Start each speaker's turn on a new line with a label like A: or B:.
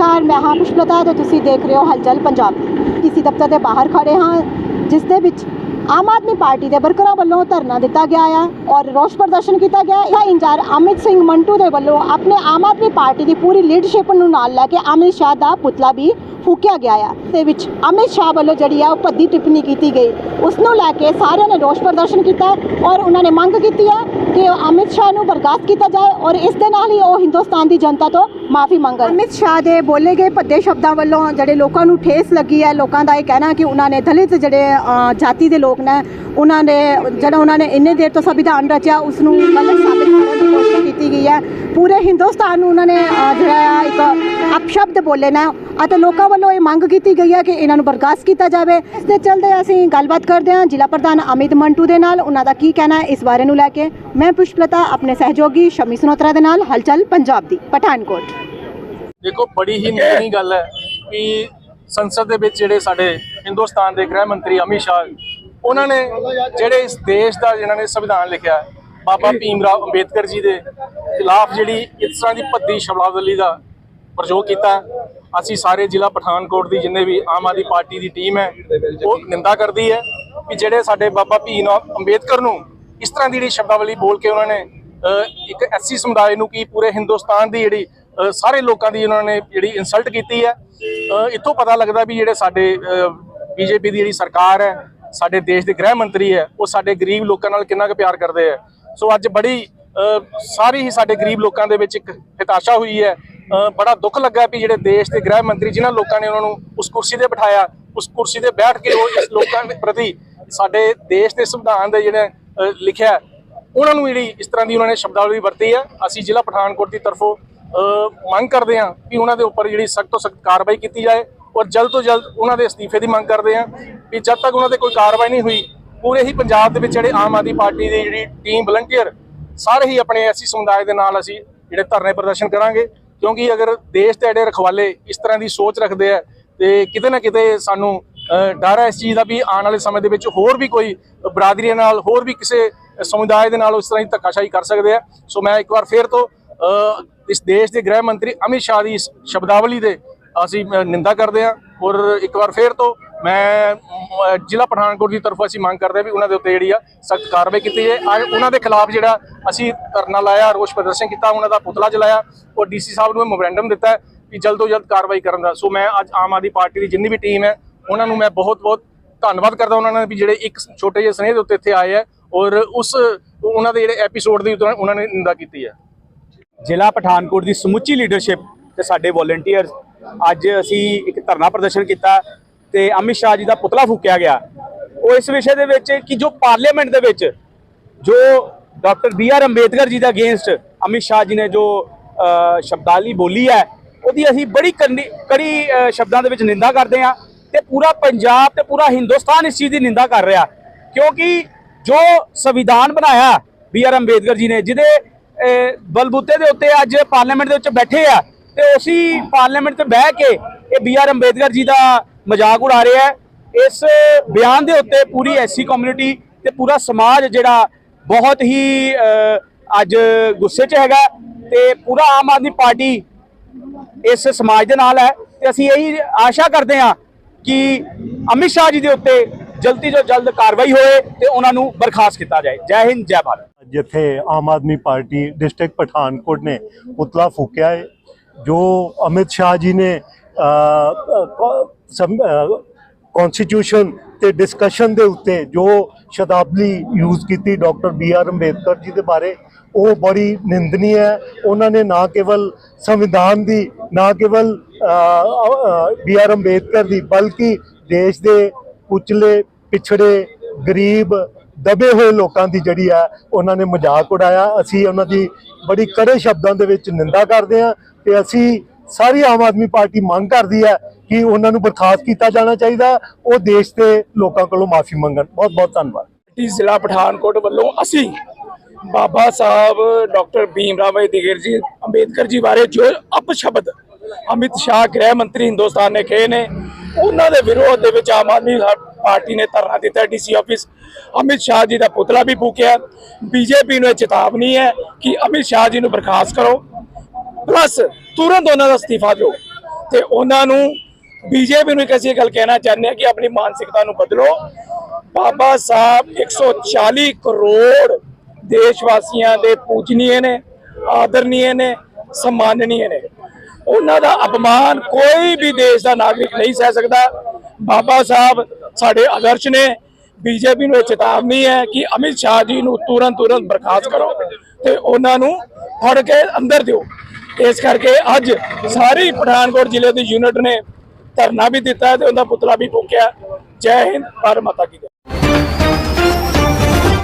A: ਨਮਸਕਾਰ, ਮੈਂ ਹਾਂ ਪੁਸ਼ਪਲਤਾ, ਤੇ ਤੁਸੀਂ ਦੇਖ ਰਹੇ ਹੋ ਹਲਚਲ ਪੰਜਾਬ। ਕਿਸੇ ਦਫ਼ਤਰ ਦੇ ਬਾਹਰ ਖੜੇ ਹਾਂ, ਜਿਸ ਦੇ ਵਿੱਚ ਆਮ ਆਦਮੀ ਪਾਰਟੀ ਦੇ ਵਰਕਰਾਂ ਵੱਲੋਂ ਧਰਨਾ ਦਿੱਤਾ ਗਿਆ ਆ ਔਰ ਰੋਸ ਪ੍ਰਦਰਸ਼ਨ ਕੀਤਾ ਗਿਆ। ਇਹ ਇੰਚਾਰਜ ਅਮਿਤ ਸਿੰਘ ਮੰਟੂ ਦੇ ਵੱਲੋਂ ਆਪਣੇ ਆਮ ਆਦਮੀ ਪਾਰਟੀ ਦੀ ਪੂਰੀ ਲੀਡਰਸ਼ਿਪ ਨੂੰ ਨਾਲ ਲੈ ਕੇ ਅਮਿਤ ਸ਼ਾਹ ਦਾ ਪੁਤਲਾ ਵੀ ਫੂਕਿਆ ਗਿਆ ਹੈ ਤੇ ਵਿੱਚ ਅਮਿਤ ਸ਼ਾਹ ਵੱਲੋਂ ਜਿਹੜੀ ਆ, ਉਹ ਭੱਦੀ ਟਿੱਪਣੀ ਕੀਤੀ ਗਈ। ਉਸ ਨੂੰ ਲੈ ਕੇ ਸਾਰਿਆਂ ਨੇ ਰੋਸ ਪ੍ਰਦਰਸ਼ਨ ਕੀਤਾ ਔਰ ਉਹਨਾਂ ਨੇ ਮੰਗ ਕੀਤੀ ਹੈ ਕਿ ਅਮਿਤ ਸ਼ਾਹ ਨੂੰ ਬਰਖਾਸਤ ਕੀਤਾ ਜਾਏ ਔਰ ਇਸ ਦੇ ਨਾਲ ਹੀ ਉਹ ਹਿੰਦੁਸਤਾਨ ਦੀ ਜਨਤਾ ਤੋਂ ਮਾਫੀ ਮੰਗਣ ਅਮਿਤ ਸ਼ਾਹ ਦੇ ਬੋਲੇ ਗਏ ਭੱਦੇ ਸ਼ਬਦਾਂ ਵੱਲੋਂ ਜਿਹੜੇ ਲੋਕਾਂ ਨੂੰ ਠੇਸ ਲੱਗੀ ਹੈ, ਲੋਕਾਂ ਦਾ ਇਹ ਕਹਿਣਾ ਕਿ ਉਹਨਾਂ ਨੇ ਦਲਿਤ ਜਿਹੜੇ ਜਾਤੀ ਦੇ ਲੋਕ ਨੇ, ਉਹਨਾਂ ਨੇ, ਜਿਹੜਾ ਉਹਨਾਂ ਨੇ ਇੰਨੇ ਦੇਰ ਤੋਂ ਸੰਵਿਧਾਨ ਰਚਿਆ, ਉਸ ਨੂੰ ਗਲਤ ਸਾਬਿਤ ਕਰਨ ਦੀ ਕੋਸ਼ਿਸ਼ ਕੀਤੀ ਗਈ ਹੈ। ਪੂਰੇ ਹਿੰਦੁਸਤਾਨ ਨੂੰ ਉਹਨਾਂ ਨੇ ਜਿਹੜਾ ਹੈ ਇੱਕ ਅਪਸ਼ਬਦ ਬੋਲੇ ਨੇ ਅਤੇ ਲੋਕਾਂ ਵੱਲੋਂ ਇਹ ਮੰਗ ਕੀਤੀ ਗਈ ਹੈ ਕਿ ਇਹਨਾਂ ਨੂੰ ਬਰਖਾਸਤ ਕੀਤਾ ਜਾਵੇ। ਇਸ ਦੇ ਚਲਦੇ ਅਸੀਂ ਗੱਲਬਾਤ ਕਰਦੇ ਹਾਂ। ਜ਼ਿਲ੍ਹਾ ਪ੍ਰਧਾਨ ਅਮਿਤ ਮੰਟੂ ਦੇ ਨਾਲ। ਉਹਨਾਂ ਦਾ ਕੀ ਕਹਿਣਾ ਹੈ? ਇਸ ਬਾਰੇ ਨੂੰ ਲੈ ਕੇ ਮੈਂ ਪੁਸ਼ਪਲਤਾ, ਆਪਣੇ ਸਹਿਯੋਗੀ ਸ਼ਮੀ ਸਨੋਤਰਾ ਦੇ ਨਾਲ ਹਲਚਲ ਪੰਜਾਬ ਦੀ, ਪਠਾਨਕੋਟ।
B: ਦੇਖੋ, ਬੜੀ ਹੀ ਨਿੱਘੀ ਗੱਲ ਹੈ ਕਿ ਸੰਸਦ ਦੇ ਵਿੱਚ ਜਿਹੜੇ ਸਾਡੇ ਹਿੰਦੁਸਤਾਨ ਦੇ ਗ੍ਰਹਿ ਮੰਤਰੀ ਅਮਿਤ ਸ਼ਾਹ, ਉਹਨਾਂ ਨੇ ਜਿਹੜੇ ਇਸ ਦੇਸ਼ ਦਾ ਜਿਨ੍ਹਾਂ ਨੇ ਸੰਵਿਧਾਨ ਲਿਖਿਆ, ਬਾਬਾ ਭੀਮ ਰਾਓ ਅੰਬੇਦਕਰ ਜੀ ਦੇ ਖਿਲਾਫ ਜਿਹੜੀ ਇਸ ਤਰ੍ਹਾਂ ਦੀ ਭੱਦੀ ਸ਼ਬਦਾਵਲੀ ਦਾ ਪ੍ਰਯੋਗ ਕੀਤਾ, ਅਸੀਂ ਸਾਰੇ ਜ਼ਿਲ੍ਹਾ ਪਠਾਨਕੋਟ ਦੀ ਜਿੰਨੇ ਵੀ ਆਮ ਆਦਮੀ ਪਾਰਟੀ ਦੀ ਟੀਮ ਹੈ, ਉਹ ਨਿੰਦਾ ਕਰਦੀ ਹੈ ਕਿ ਜਿਹੜੇ ਸਾਡੇ ਬਾਬਾ ਭੀਮ ਰਾਓ ਅੰਬੇਦਕਰ ਨੂੰ ਇਸ ਤਰ੍ਹਾਂ ਦੀ ਜਿਹੜੀ ਸ਼ਬਦਾਵਲੀ ਬੋਲ ਕੇ ਉਹਨਾਂ ਨੇ ਇੱਕ ਐਸੀ ਸਮੁਦਾਇ ਨੂੰ ਕੀ ਪੂਰੇ ਹਿੰਦੁਸਤਾਨ ਦੀ ਜਿਹੜੀ ਸਾਰੇ ਲੋਕਾਂ ਦੀ ਉਹਨਾਂ ਨੇ ਜਿਹੜੀ ਇਨਸਲਟ ਕੀਤੀ ਹੈ ਇੱਥੋਂ ਪਤਾ ਲੱਗਦਾ ਵੀ ਜਿਹੜੇ ਸਾਡੇ ਬੀਜੇਪੀ ਦੀ ਜਿਹੜੀ ਸਰਕਾਰ ਹੈ, ਸਾਡੇ ਦੇਸ਼ ਦੇ ਗ੍ਰਹਿ ਮੰਤਰੀ ਹੈ, ਉਹ ਸਾਡੇ ਗਰੀਬ ਲੋਕਾਂ ਨਾਲ ਕਿੰਨਾ ਕੁ ਪਿਆਰ ਕਰਦੇ ਹੈ। ਸੋ ਅੱਜ ਬੜੀ ਸਾਰੀ ਹੀ ਸਾਡੇ ਗਰੀਬ ਲੋਕਾਂ ਦੇ ਵਿੱਚ ਇੱਕ ਹਤਾਸ਼ਾ ਹੋਈ ਹੈ। ਬੜਾ ਦੁੱਖ ਲੱਗਾ ਵੀ ਜਿਹੜੇ ਦੇਸ਼ ਦੇ ਗ੍ਰਹਿ ਮੰਤਰੀ ਜਿਨ੍ਹਾਂ ਲੋਕਾਂ ਨੇ ਉਹਨਾਂ ਨੂੰ ਉਸ ਕੁਰਸੀ ਤੇ ਬਿਠਾਇਆ, ਉਸ ਕੁਰਸੀ ਤੇ ਬੈਠ ਕੇ ਉਹ ਇਸ ਲੋਕਾਂ ਦੇ ਪ੍ਰਤੀ ਸਾਡੇ ਦੇਸ਼ ਦੇ ਸੰਵਿਧਾਨ ਦੇ ਜਿਹੜੇ ਲਿਖਿਆ ਉਹਨਾਂ ਨੂੰ ਜਿਹੜੀ ਇਸ ਤਰ੍ਹਾਂ ਦੀ ਉਹਨਾਂ ਨੇ ਸ਼ਬਦਾਵਲੀ ਵਰਤੀ ਹੈ, ਅਸੀਂ ਜ਼ਿਲ੍ਹਾ ਪਠਾਨਕੋਟ ਦੀ ਤਰਫੋਂ ਮੰਗ ਕਰਦੇ ਹਾਂ ਕਿ ਉਹਨਾਂ ਦੇ ਉੱਪਰ ਜਿਹੜੀ ਸਖਤ ਤੋਂ ਸਖਤ ਕਾਰਵਾਈ ਕੀਤੀ ਜਾਏ ਔਰ ਜਲਦ ਤੋਂ ਜਲਦ ਉਹਨਾਂ ਦੇ ਅਸਤੀਫੇ ਦੀ ਮੰਗ ਕਰਦੇ ਹਾਂ ਵੀ ਜਦ ਤੱਕ ਉਹਨਾਂ ਤੇ ਕੋਈ ਕਾਰਵਾਈ ਨਹੀਂ ਹੋਈ, ਪੂਰੇ ਹੀ ਪੰਜਾਬ ਦੇ ਵਿੱਚ ਜਿਹੜੇ ਆਮ ਆਦਮੀ ਪਾਰਟੀ ਦੀ ਜਿਹੜੀ ਟੀਮ ਵਲੰਟੀਅਰ ਸਾਰੇ ਹੀ ਆਪਣੇ ਐਸੀ ਸਮੁਦਾਇ ਦੇ ਨਾਲ ਅਸੀਂ ਜਿਹੜੇ ਧਰਨੇ ਪ੍ਰਦਰਸ਼ਨ ਕਰਾਂਗੇ, ਕਿਉਂਕਿ ਅਗਰ ਦੇਸ਼ ਦੇ ਜਿਹੜੇ ਰਖਵਾਲੇ ਇਸ ਤਰ੍ਹਾਂ ਦੀ ਸੋਚ ਰੱਖਦੇ ਆ ਤੇ ਕਿਤੇ ਨਾ ਕਿਤੇ ਸਾਨੂੰ ਡਰ ਹੈ ਇਸ ਚੀਜ਼ ਦਾ ਵੀ ਆਉਣ ਵਾਲੇ ਸਮੇਂ ਦੇ ਵਿੱਚ ਹੋਰ ਵੀ ਕੋਈ ਬਰਾਦਰੀ ਨਾਲ, ਹੋਰ ਵੀ ਕਿਸੇ ਸਮੁਦਾਇ ਦੇ ਨਾਲ ਉਸ ਤਰ੍ਹਾਂ ਦੀ ਧੱਕਾਸ਼ਾਹੀ ਕਰ ਸਕਦੇ ਆ। ਸੋ ਮੈਂ ਇੱਕ ਵਾਰ ਫੇਰ ਤੋਂ ਇਸ ਦੇਸ਼ ਦੇ ਗ੍ਰਹਿ ਮੰਤਰੀ ਅਮਿਤ ਸ਼ਾਹ ਦੀ ਇਸ ਸ਼ਬਦਾਵਲੀ ਦੇ ਅਸੀਂ ਨਿੰਦਾ ਕਰਦੇ ਹਾਂ ਔਰ ਇੱਕ ਵਾਰ ਫੇਰ ਤੋਂ ਮੈਂ ਜ਼ਿਲ੍ਹਾ ਪਠਾਨਕੋਟ ਦੀ ਤਰਫੋਂ ਅਸੀਂ ਮੰਗ ਕਰਦੇ ਹਾਂ ਵੀ ਉਹਨਾਂ ਦੇ ਉੱਤੇ ਜਿਹੜੀ ਆ ਸਖਤ ਕਾਰਵਾਈ ਕੀਤੀ ਜਾਏ। ਅੱਜ ਉਹਨਾਂ ਦੇ ਖਿਲਾਫ ਜਿਹੜਾ ਅਸੀਂ ਧਰਨਾ ਲਾਇਆ, ਰੋਸ ਪ੍ਰਦਰਸ਼ਨ ਕੀਤਾ, ਉਹਨਾਂ ਦਾ ਪੁਤਲਾ ਜਲਾਇਆ ਔਰ ਡੀਸੀ ਸਾਹਿਬ ਨੂੰ ਮੈਮੋਰੈਂਡਮ ਦਿੱਤਾ ਹੈ ਕਿ ਜਲਦ ਤੋਂ ਜਲਦ ਕਾਰਵਾਈ ਕਰਨ ਦਾ। ਸੋ ਮੈਂ ਅੱਜ ਆਮ ਆਦਮੀ ਪਾਰਟੀ ਦੀ ਜਿੰਨੀ ਵੀ ਟੀਮ ਹੈ ਉਹਨਾਂ ਨੂੰ ਮੈਂ ਬਹੁਤ ਬਹੁਤ ਧੰਨਵਾਦ ਕਰਦਾ ਉਹਨਾਂ ਨੇ ਵੀ ਜਿਹੜੇ ਇੱਕ ਛੋਟੇ ਜਿਹੇ ਸਨੇਹ ਦੇ ਉੱਤੇ ਇੱਥੇ ਆਏ ਹੈ ਔਰ ਉਸ ਉਹਨਾਂ ਦੇ ਜਿਹੜੇ ਐਪੀਸੋਡ ਦੀ ਉਹਨਾਂ ਨੇ ਨਿੰਦਾ ਕੀਤੀ ਹੈ।
C: ਜ਼ਿਲ੍ਹਾ ਪਠਾਨਕੋਟ ਦੀ ਸਮੁੱਚੀ ਲੀਡਰਸ਼ਿਪ ਤੇ ਸਾਡੇ ਵੋਲੰਟੀਅਰਸ ਅੱਜ ਅਸੀਂ ਇੱਕ ਧਰਨਾ ਪ੍ਰਦਰਸ਼ਨ ਕੀਤਾ ਤੇ ਅਮਿਤ ਸ਼ਾਹ ਜੀ ਦਾ ਪੁਤਲਾ ਫੂਕਿਆ ਗਿਆ। ਉਹ ਇਸ ਵਿਸ਼ੇ ਦੇ ਵਿੱਚ ਕਿ ਜੋ ਪਾਰਲੀਮੈਂਟ ਦੇ ਵਿੱਚ ਜੋ doctor B R Ambedkar ji ਦੇ ਅਗੇਂਸਟ ਅਮਿਤ ਸ਼ਾਹ ਜੀ ਨੇ ਜੋ ਅ, ਸ਼ਬਦਾਵਲੀ ਬੋਲੀ ਹੈ ਉਹਦੀ ਅਸੀਂ ਬੜੀ ਕਰਨੀ- ਕੜੀ ਸ਼ਬਦਾਂ ਦੇ ਵਿੱਚ ਨਿੰਦਾ ਕਰਦੇ ਹਾਂ। ਤੇ ਪੂਰਾ ਪੰਜਾਬ ਤੇ ਪੂਰਾ ਹਿੰਦੁਸਤਾਨ ਇਸ ਚੀਜ਼ ਦੀ ਨਿੰਦਾ ਕਰ ਰਿਹਾ। ਕਿਉਂਕਿ ਜੋ ਸੰਵਿਧਾਨ ਬਣਾਇਆ ਬੀ ਆਰ ਅੰਬੇਦਕਰ ਜੀ ਨੇ, ਜਿਹਦੇ ਬਲਬੂਤੇ ਦੇ ਉੱਤੇ ਅੱਜ ਪਾਰਲੀਮੈਂਟ ਦੇ ਵਿੱਚ ਬੈਠੇ ਆ, ਤੇ ਉਸੇ ਪਾਰਲੀਮੈਂਟ ਤੇ ਬਹਿ ਕੇ ਇਹ ਬੀ ਆਰ ਅੰਬੇਦਕਰ ਜੀ ਦਾ ਮਜ਼ਾਕ ਉਡਾ ਰਿਹਾ ਹੈ ਇਸ ਬਿਆਨ ਦੇ ਉੱਤੇ ਪੂਰੀ ਐਸੀ ਕਮਿਊਨਿਟੀ ਤੇ ਪੂਰਾ ਸਮਾਜ ਜਿਹੜਾ ਬਹੁਤ ਹੀ ਅੱਜ ਗੁੱਸੇ 'ਚ ਹੈਗਾ ਤੇ ਪੂਰਾ ਆਮ ਆਦਮੀ ਪਾਰਟੀ ਇਸ ਸਮਾਜ ਦੇ ਨਾਲ ਹੈ। ਤੇ ਅਸੀਂ ਇਹੀ ਆਸ਼ਾ ਕਰਦੇ ਹਾਂ ਕਿ ਅਮਿਤ ਸ਼ਾਹ ਜੀ ਦੇ ਉੱਤੇ ਜਲਦੀ ਤੋਂ ਜਲਦ ਕਾਰਵਾਈ ਹੋਏ ਤੇ ਉਹਨਾਂ ਨੂੰ ਬਰਖਾਸਤ ਕੀਤਾ ਜਾਏ। ਜੈ ਹਿੰਦ, ਜੈ ਭਾਰਤ।
D: ਜਿੱਥੇ ਆਮ ਆਦਮੀ ਪਾਰਟੀ ਡਿਸਟ੍ਰਿਕਟ ਪਠਾਨਕੋਟ ਨੇ ਪੁਤਲਾ ਫੂਕਿਆ ਹੈ ਜੋ ਅਮਿਤ ਸ਼ਾਹ ਜੀ ਨੇ ਕਨਸਟੀਟਿਊਸ਼ਨ ਤੇ ਡਿਸਕਸ਼ਨ ਦੇ ਉੱਤੇ ਜੋ ਸ਼ਤਾਬਦੀ ਯੂਜ਼ ਕੀਤੀ doctor B R Ambedkar ji ਦੇ ਬਾਰੇ, ਉਹ ਬੜੀ ਨਿੰਦਨੀ ਹੈ ਉਹਨਾਂ ਨੇ ਨਾ ਕੇਵਲ ਸੰਵਿਧਾਨ ਦੀ, ਨਾ ਕੇਵਲ ਬੀ ਆਰ ਅੰਬੇਦਕਰ ਦੀ, ਬਲਕਿ ਦੇਸ਼ ਦੇ ਕੁਚਲੇ ਪਿਛੜੇ, ਗਰੀਬ, ਦਬੇ ਹੋਏ ਲੋਕਾਂ ਦੀ ਜਿਹੜੀ ਆ, ਉਹਨਾਂ ਨੇ ਮਜ਼ਾਕ ਉਡਾਇਆ। ਅਸੀਂ ਉਹਨਾਂ ਦੀ ਬੜੀ ਕੜੇ ਸ਼ਬਦਾਂ ਦੇ ਵਿੱਚ ਨਿੰਦਾ ਕਰਦੇ ਹਾਂ ਤੇ ਅਸੀਂ ਸਾਰੀ ਆਮ ਆਦਮੀ ਪਾਰਟੀ ਮੰਗ ਕਰਦੀ ਹੈ ਕਿ ਉਹਨਾਂ ਨੂੰ ਬਰਖਾਸਤ ਕੀਤਾ ਜਾਣਾ ਚਾਹੀਦਾ। ਉਹ ਦੇਸ਼ ਦੇ ਲੋਕਾਂ ਕੋਲੋਂ ਮਾਫੀ ਮੰਗਣ। ਬਹੁਤ ਬਹੁਤ ਧੰਨਵਾਦ।
E: ਜ਼ਿਲ੍ਹਾ ਪਠਾਨਕੋਟ ਵੱਲੋਂ ਅਸੀਂ ਬਾਬਾ ਸਾਹਿਬ, ਡਾਕਟਰ ਭੀਮ ਰਾਮ ਅੰਬੇਦਕਰ ਜੀ ਅੰਬੇਦਕਰ ਜੀ ਬਾਰੇ ਜੋ ਅਪਸ਼ਬਦ ਅਮਿਤ ਸ਼ਾਹ ਗ੍ਰਹਿ ਮੰਤਰੀ ਹਿੰਦੁਸਤਾਨ ਨੇ ਕਹੇ ਨੇ, ਉਹਨਾਂ ਦੇ ਵਿਰੋਧ ਦੇ ਵਿੱਚ ਆਮ ਆਦਮੀ ਪਾਰਟੀ ਨੇ ਧਰਨਾ ਦਿੱਤਾ ਡੀਸੀ ਆਫਿਸ। ਅਮਿਤ ਸ਼ਾਹ ਜੀ ਦਾ ਪੁਤਲਾ ਵੀ ਫੂਕਿਆ। ਬੀਜੇਪੀ ਨੂੰ ਇਹ ਚੇਤਾਵਨੀ ਹੈ ਕਿ ਅਮਿਤ ਸ਼ਾਹ ਜੀ ਨੂੰ ਬਰਖਾਸਤ ਕਰੋ। ਪਲੱਸ ਤੁਰੰਤ ਉਹਨਾਂ ਦਾ ਅਸਤੀਫਾ ਦਿਓ। ਤੇ ਉਹਨਾਂ ਨੂੰ ਬੀਜੇਪੀ ਨੂੰ ਇੱਕ ਅਸੀਂ ਇਹ ਗੱਲ ਕਹਿਣਾ ਚਾਹੁੰਦੇ ਹਾਂ ਕਿ ਆਪਣੀ ਮਾਨਸਿਕਤਾ ਨੂੰ ਬਦਲੋ। ਬਾਬਾ ਸਾਹਿਬ 140 ਕਰੋੜ ਦੇਸ਼ ਵਾਸੀਆਂ ਦੇ ਪੂਜਨੀਏ ਨੇ, ਆਦਰਨੀਏ ਨੇ, ਸਨਮਾਨਨੀਏ ਨੇ। ਉਹਨਾਂ ਦਾ ਅਪਮਾਨ ਕੋਈ ਵੀ ਦੇਸ਼ ਦਾ ਨਾਗਰਿਕ ਨਹੀਂ ਸਹਿ ਸਕਦਾ। ਬਾਬਾ ਸਾਹਿਬ ਸਾਡੇ ਆਦਰਸ਼ ਨੇ, ਬੀਜੇਪੀ ਨੂੰ ਇਹ ਚੇਤਾਵਨੀ ਹੈ ਕਿ ਅਮਿਤ ਸ਼ਾਹ ਜੀ ਨੂੰ ਤੁਰੰਤ ਤੁਰੰਤ ਬਰਖਾਸਤ ਕਰੋ ਤੇ ਉਹਨਾਂ ਨੂੰ ਫੜ ਕੇ ਅੰਦਰ ਦਿਓ। ਇਸ ਕਰਕੇ ਅੱਜ ਸਾਰੀ ਪਠਾਨਕੋਟ ਜ਼ਿਲ੍ਹੇ ਦੀ ਯੂਨਿਟ ਨੇ ਧਰਨਾ ਵੀ ਦਿੱਤਾ ਤੇ ਉਹਦਾ ਪੁਤਲਾ ਵੀ ਫੂਕਿਆ। ਜੈ ਹਿੰਦ, ਭਾਰਤ ਮਾਤਾ ਕੀ